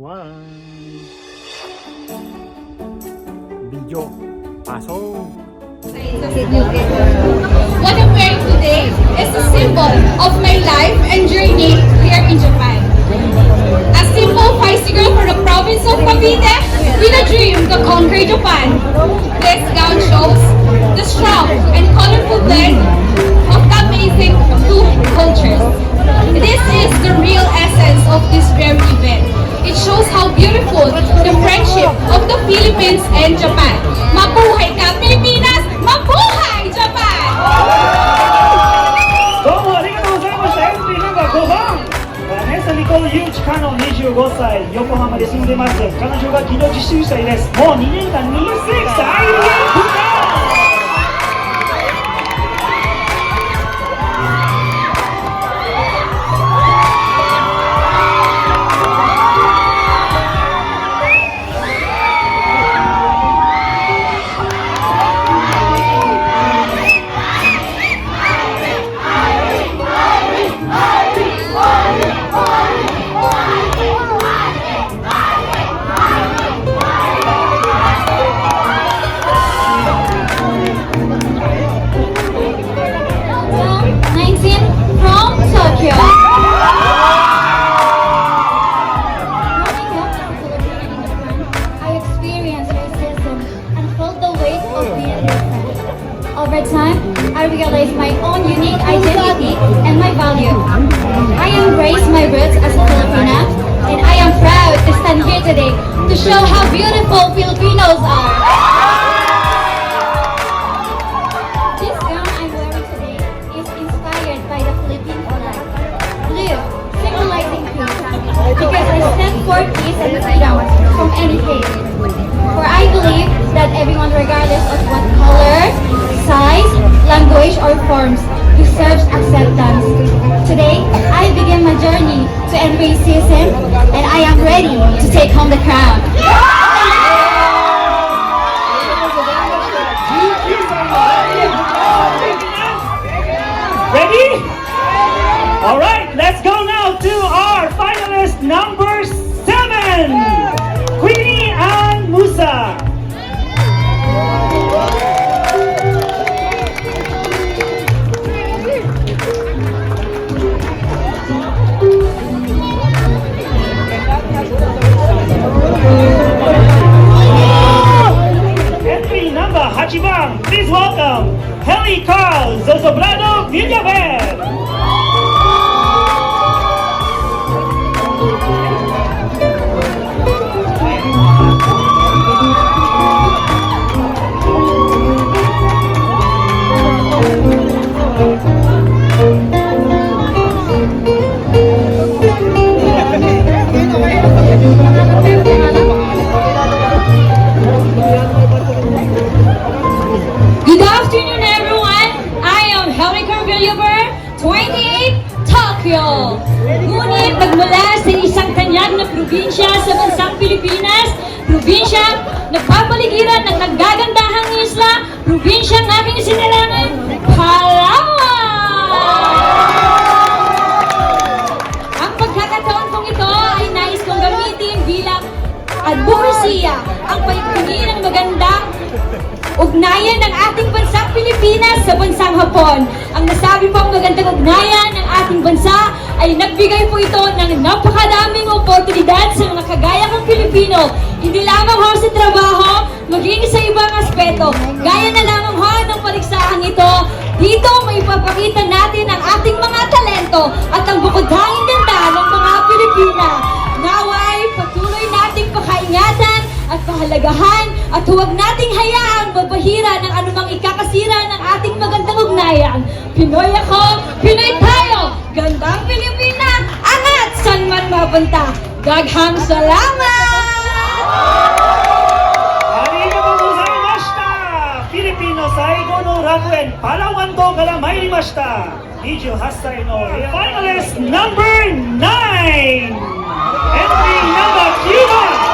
subscribe. Video. Pasok. What I'm wearing today is a symbol of my life and journey here in Japan. A simple girl from the province of Cavite with a dream to conquer Japan. This gown shows the strong and colorful blend of the amazing two cultures. This is the real essence of this very event. It shows how beautiful the friendship of the Philippines and Japan. Mabuhay ka, Pilipinas! Mabuhay, Japan! どうもありがとうございました。エントリーナンバー5番。ね、サニコユーチカノ25歳、横浜で住んでます。彼女が技能実習生です。もう2年間20歳。Language, or forms, deserves acceptance. Today, I begin my journey to racism, and I am ready to take home the crown. Ready? All right, let's go probinsya sa bansang Pilipinas, probinsya nagpapaligiran ng naggagandahang isla, probinsya ng aking sinilangan, Palawan! Ang pagkakataon kong ito ay nais kong gamitin bilang advokasya ang paikpili ng magandang ugnayan ng ating bansang Pilipinas sa bansang Hapon. Ang nasabi pong magandang ugnayan ay nagbigay po ito ng napakadaming oportunidad sa mga kagaya kong Pilipino. Hindi lamang ho sa trabaho, maging sa ibang aspeto. Gaya na lamang ho ng paliksahang ito, dito may papakita natin ang ating mga talento at ang bukod-hanging ganda ng mga Pilipina. Naway, patuloy nating pakaingatan at pahalagahan at huwag nating hayaang babahira ng anumang ikakasira ng ating magandang ugnayan. Pinoy ako, Pinoy tayo, Gandang Pilipinas! Angat! San man mapunta! Daghang salamat! Filipino Saigo no Rakuen Palawan to kala mairimashita. Nijo Hasai no finalist number 9. Entry number 9.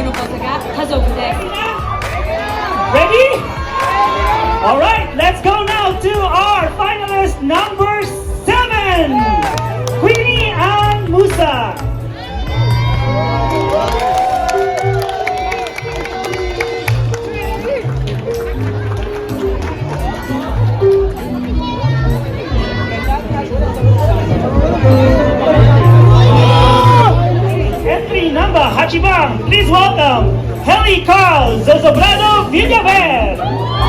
Kumono po saga. Ready? All right, let's go now to our finalist number seven, Queenie and Musa. Entry number Hachibang, please welcome Holy Cows! Zosobrano Villaver!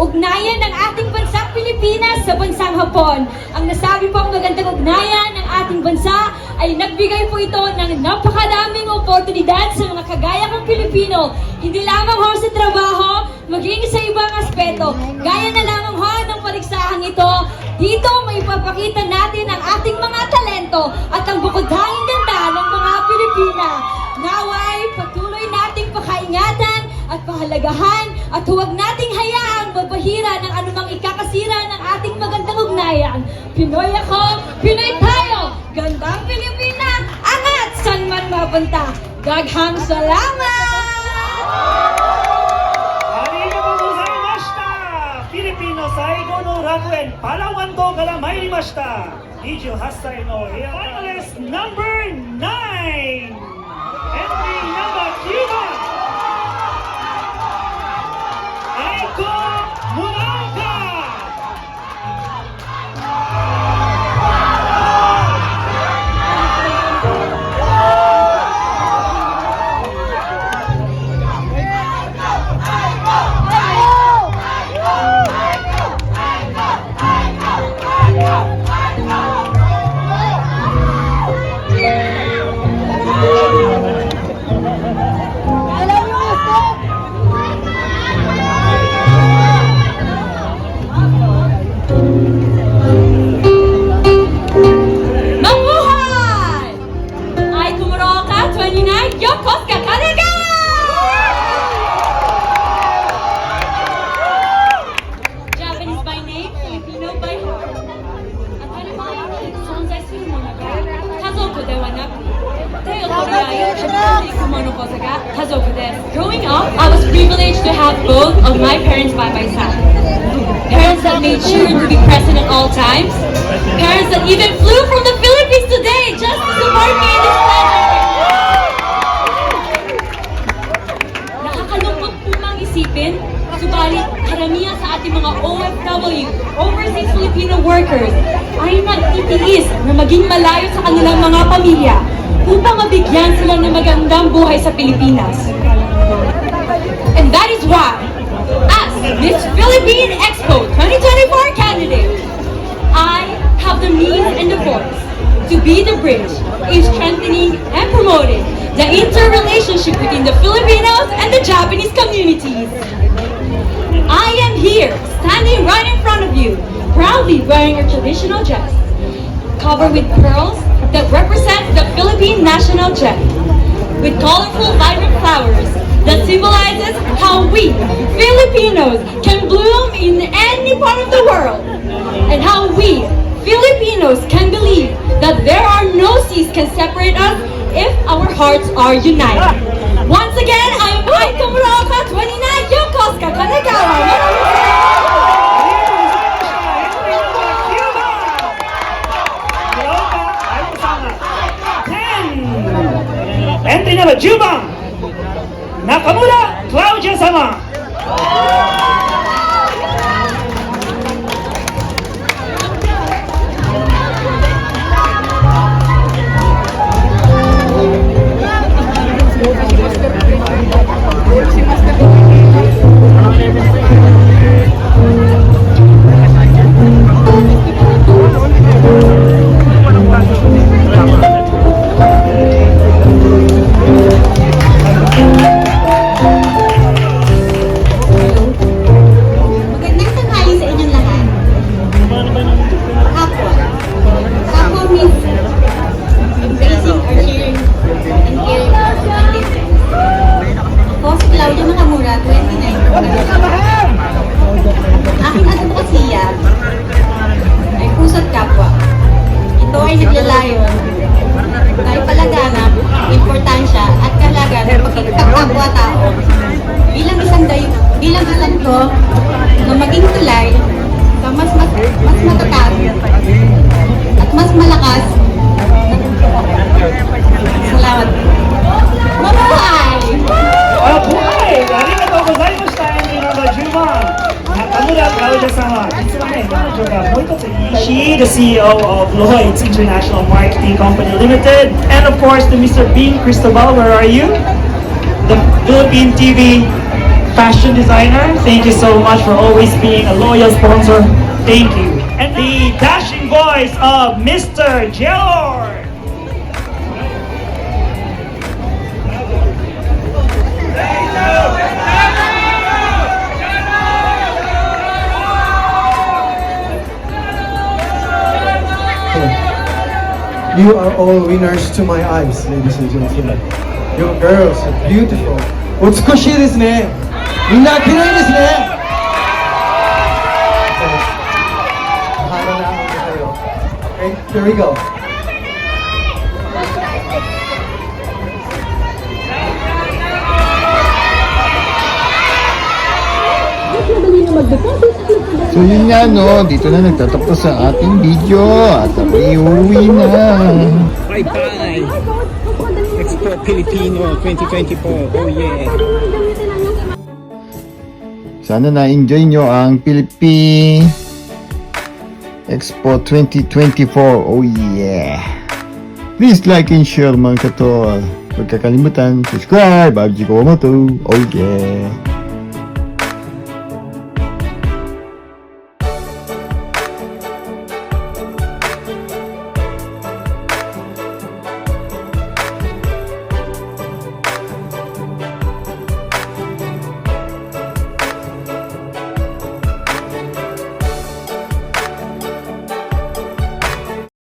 Ugnayan ng ating bansang Pilipinas sa bansang Hapon. Ang nasabi pong magandang ugnayan ng ating bansa ay nagbigay po ito ng napakadaming oportunidad sa mga kagaya kong Pilipino. Hindi lamang ho sa trabaho, maging sa ibang aspeto. Gaya na lamang ho ng paliksahang ito, dito may ipapakita natin ang ating mga talento at ang bukod-hanging ganda ng mga Pilipina. Naway, patuloy nating pakaingatan at pahalagahan at huwag nating magandang ugnayan. Pinoy ako, Pinoy tayo, gandang Pilipina, angat saan man mapunta. Daghang salamat! Arigatou gozaimashita! Filipino 最後の楽園パラワン島から参りました28歳のエアファイナリスト number 9 Entry number 9番アイコム 29, Yokosuka Kanagawa! Japanese by name, Filipino by heart. 当たり前に存在するものが家族ではなく手を取り合い始めていくものこそが家族です Growing up, I was privileged to have both of my parents by my side. Parents that made sure to be present at all times. Parents that even flew from the Filipino Workers, ay nagtitiis na maging malayo sa kanilang mga pamilya upang mabigyan sila ng magandang buhay sa Pilipinas. And that is why, as Miss Philippine Expo 2024 candidate, I have the means and the voice to be the bridge in strengthening and promoting the interrelationship between the Filipinos and the Japanese communities. I am here, standing right in front of you, proudly wearing a traditional dress, covered with pearls that represent the Philippine national gem, with colorful, vibrant flowers that symbolizes how we, Filipinos, can bloom in any part of the world, and how we, Filipinos, can believe that there are no seas can separate us if our hearts are united. Once again, I am Aiko Muraoka, 29, Yokosuka Kanagawa. Maraming salamat! Entry number 10番 Ito ay naglalayon na She the CEO of Lloyd's International Marketing Company Limited and of course the Mr. Bean Cristobal where are you? The Philippine TV fashion designer thank you so much for always being a loyal sponsor thank you and the dashing voice of Mr. George You are all winners to my eyes, ladies and gentlemen. Your girls are beautiful. 美しいですね。みんな綺麗ですね。Bahala na ako kayo. Okay, here we go. So yun nga no, dito na nagtatapos sa ating video at kami uwi na. Bye-bye. Expo Filipino 2024. Oh yeah. Sana na-enjoy nyo ang Philippine Expo 2024. Oh yeah! Please like and share mga katol. Huwag kakalimutan, subscribe! Abji Komoto. Oh yeah!